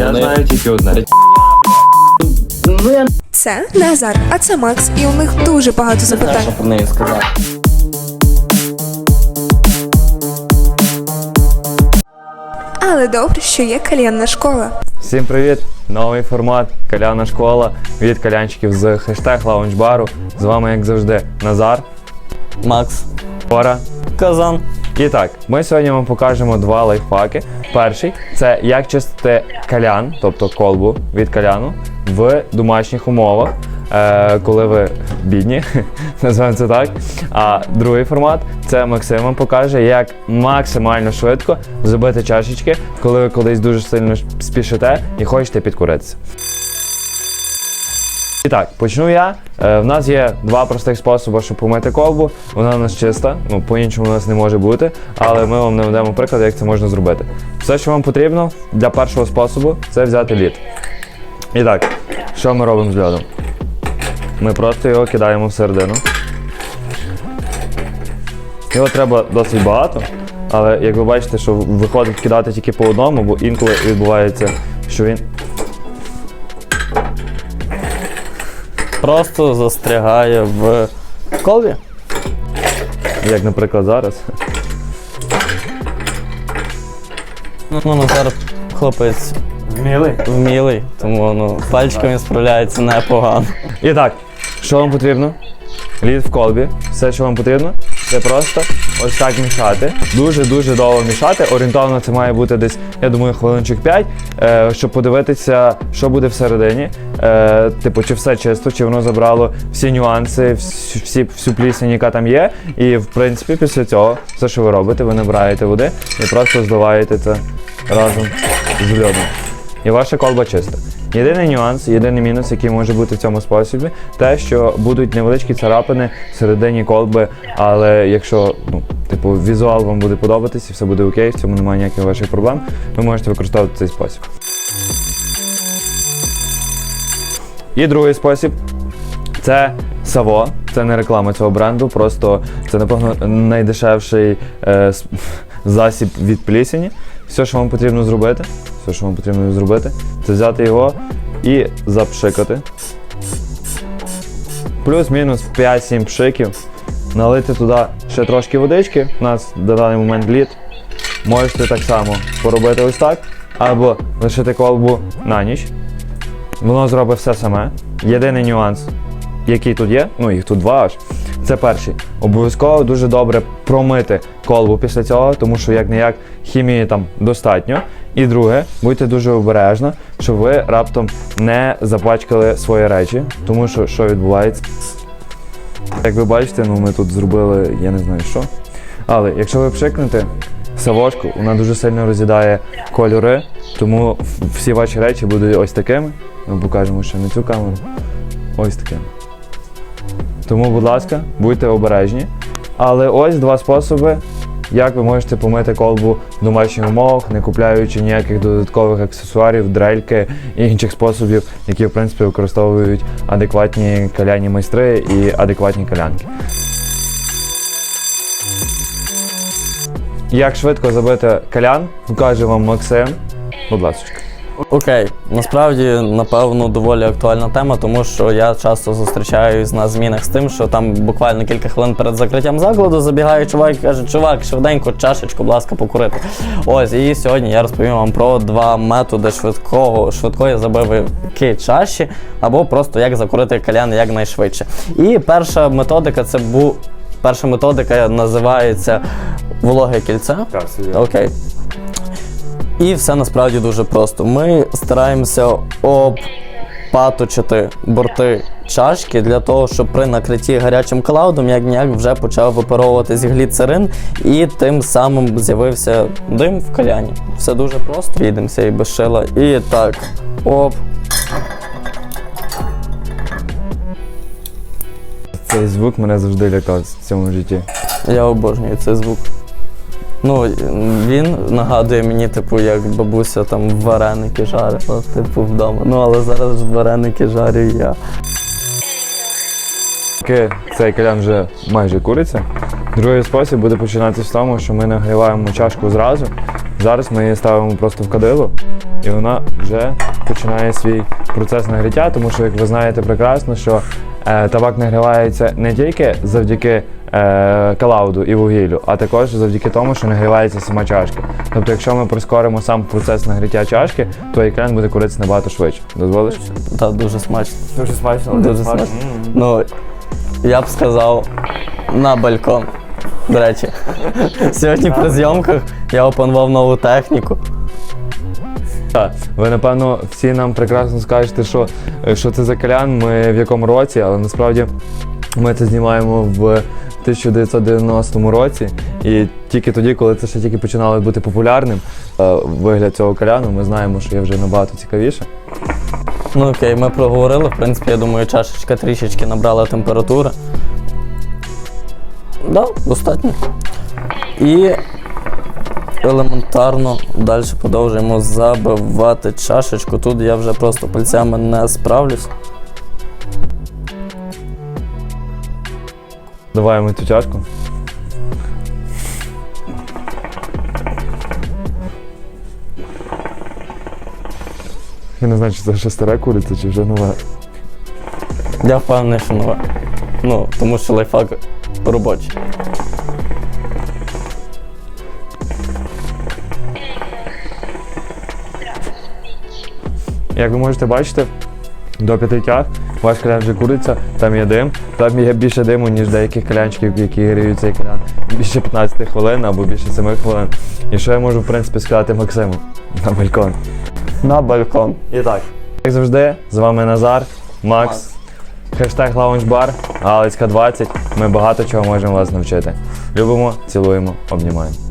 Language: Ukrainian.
Я Вони- знаю тільки одне. Це Назар, а це Макс, і у них дуже багато запитань. що про неї сказати. Але добре, що є кальянна школа. Всім привіт! Новий формат Каляна школа від калянчиків з хештег лаунчбару. З вами, як завжди, Назар, Макс. Пора. Казан. І так, ми сьогодні вам покажемо два лайфхаки. Перший це як чистити калян, тобто колбу від каляну в домашніх умовах, е, коли ви бідні, називаємо це так. А другий формат це Максим вам покаже, як максимально швидко зробити чашечки, коли ви колись дуже сильно спішите і хочете підкуритися. І так, почну я. Е, в нас є два простих способи, щоб помити колбу. Вона у нас чиста, ну по-іншому у нас не може бути, але ми вам наведемо приклад, як це можна зробити. Все, що вам потрібно для першого способу, це взяти лід. І так, що ми робимо з льодом? Ми просто його кидаємо всередину. Його треба досить багато, але як ви бачите, що виходить кидати тільки по одному, бо інколи відбувається, що він Просто застрягає в колбі. як, наприклад, зараз. Ну, ну зараз хлопець Вмілий. вмілий, тому ну, пальчиками справляється непогано. І так, що вам потрібно? Лід в колбі. Все, що вам потрібно, це просто ось так мішати. Дуже-дуже довго мішати. Орієнтовно це має бути десь, я думаю, хвилинчик 5, е, щоб подивитися, що буде всередині. Е, типу, чи все чисто, чи воно забрало всі нюанси, всі, всю плісень, яка там є. І в принципі, після цього, все, що ви робите, ви набираєте води і просто зливаєте це разом з льодом. І ваша колба чиста. Єдиний нюанс, єдиний мінус, який може бути в цьому способі, те, що будуть невеличкі царапини всередині колби, але якщо ну, типу, візуал вам буде подобатися все буде окей, в цьому немає ніяких ваших проблем, ви можете використовувати цей спосіб. І другий спосіб це Саво. Це не реклама цього бренду, просто це, напевно, найдешевший е, засіб від плісені. Все, що вам потрібно зробити, все, що вам потрібно зробити, це взяти його і запшикати. Плюс-мінус 5-7 пшиків. Налити туди ще трошки водички. У нас на даний момент лід. Можете так само поробити ось так. Або лишити колбу на ніч. Воно зробить все саме. Єдиний нюанс, який тут є, ну їх тут два аж. Це перший. Обов'язково дуже добре промити колбу після цього, тому що як не як хімії там достатньо. І друге, будьте дуже обережні, щоб ви раптом не запачкали свої речі, тому що що відбувається. Як ви бачите, ну ми тут зробили, я не знаю що. Але якщо ви пшикнете савошку, вона дуже сильно роз'їдає кольори, тому всі ваші речі будуть ось такими. Ми покажемо ще на цю камеру. Ось такими. Тому, будь ласка, будьте обережні. Але ось два способи, як ви можете помити колбу в домашніх умовах, не купляючи ніяких додаткових аксесуарів, дрельки і інших способів, які в принципі використовують адекватні каляні майстри і адекватні калянки. Як швидко забити калян, покаже вам Максим. Будь ласка. Окей, насправді, напевно, доволі актуальна тема, тому що я часто зустрічаюсь на змінах з тим, що там буквально кілька хвилин перед закриттям закладу забігає чувак і каже, чувак, швиденько, чашечку, будь ласка, покурити. Ось, і сьогодні я розповім вам про два методи швидкого, швидкої забивки чаші, або просто як закурити калян якнайшвидше. І перша методика це був. Перша методика називається вологе кільце. Окей. І все насправді дуже просто. Ми стараємося обпаточити борти чашки для того, щоб при накритті гарячим клаудом як ніяк вже почав випаровуватись гліцерин, і тим самим з'явився дим в каляні. Все дуже просто. Підемося і без шила. І так. Оп. Цей звук мене завжди лякав в цьому житті. Я обожнюю цей звук. Ну, він нагадує мені, типу, як бабуся там вареники жарила, типу, вдома. Ну, але зараз вареники жарю я. Поки цей калян вже майже куриться. Другий спосіб буде починатися з тому, що ми нагріваємо чашку зразу Зараз ми її ставимо просто в кадило, і вона вже починає свій процес нагріття, тому що, як ви знаєте прекрасно, що е, табак нагрівається не тільки завдяки калауду і вугіллю, а також завдяки тому, що нагрівається сама чашка. Тобто, якщо ми прискоримо сам процес нагріття чашки, то екран буде куритися набагато швидше. Дозволиш? Та дуже смачно. Дуже смачно. Дуже смачно. Ну, я б сказав, на балкон. До речі, сьогодні при зйомках я опанував нову техніку. Так, ви напевно всі нам прекрасно скажете, що, е, що це за калян, ми в якому році, але насправді ми це знімаємо в 1990 році. І тільки тоді, коли це ще тільки починало бути популярним, е, вигляд цього каляну, ми знаємо, що є вже набагато цікавіше. Ну окей, ми проговорили. В принципі, я думаю, чашечка трішечки набрала температури. Да, достатньо. І елементарно далі продовжуємо забивати чашечку. Тут я вже просто пальцями не справлюсь. Давай ми цю чашку. Я не знаю, чи це ще стара куриця, чи вже нова. Я впевнений, що нове. Ну, тому що лайфхак робочий. Як ви можете бачити, до п'яти тяг ваш калян вже куриться, там є дим, там є більше диму, ніж деяких калянчиків, які гріють цей калян. Більше 15 хвилин або більше 7 хвилин. І що я можу, в принципі, сказати Максиму на балкон. На балкон. І так. Як завжди, з вами Назар, Макс, хештег лаунжбар, Галицька 20. Ми багато чого можемо вас навчити. Любимо, цілуємо, обнімаємо.